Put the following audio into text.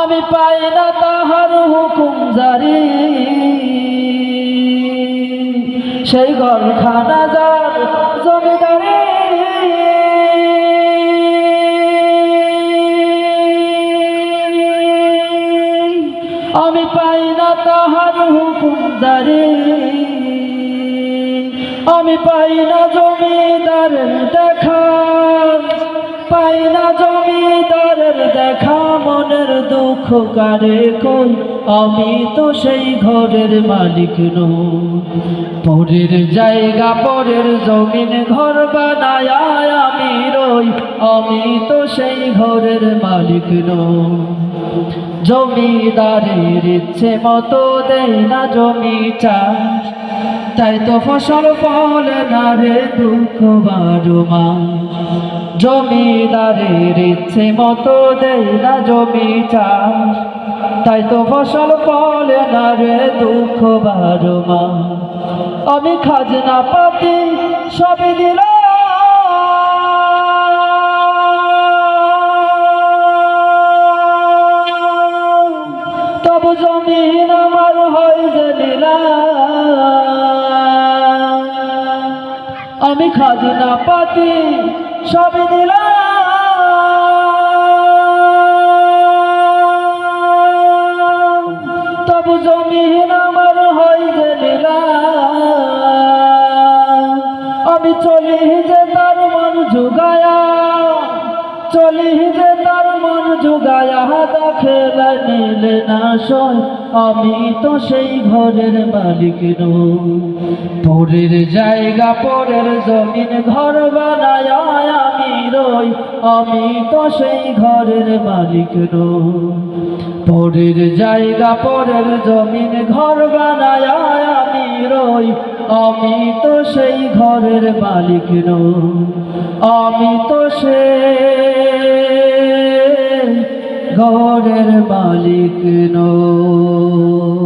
আমি পাই না তাহার হুকুম জারি সেই ঘরখানা যার জমিদারি। আমি পাই না তাহার হুকুম জারি আমি পাই না জমিদারের দেখা। পাই না জমিদারের দেখা, মনের দুঃখ কারে কই? আমি তো সেই ঘরের মালিক নই। পরের জায়গা, পরের জমিন, ঘর বানায় আমি রই। আমি তো সেই ঘরের মালিক নই। জমিদারের ইচ্ছে মতো দেয় না জমি চাষ। তাই তো ফসল, ফলে না রে দুঃখ বারো মাস জমিদারের ইচ্ছে মতো দেয় না জমি চাষ। তাই তো ফসল, ফলে না রে দুঃখ বারো মাস আমি খাজনা পাতি সবই তবু জমিন আমার হয় যে আমি খাজনা পাতি, সবই দিলাম। তবু জমিন আমার হয় যে নিলাম আমি চলি যে তার মন জুগায়া, চলি যে তার আমি তো সেই ঘরের মালিক পরের জায়গা, পরের জমিন, ঘর বানায় আমি রই। আমি তো সেই ঘরের মালিক পরের জায়গা, পরের জমিন, ঘর বানায় আমি রই। আমি তো সেই ঘরের মালিক আমি তো সে ঘরের মালিক নই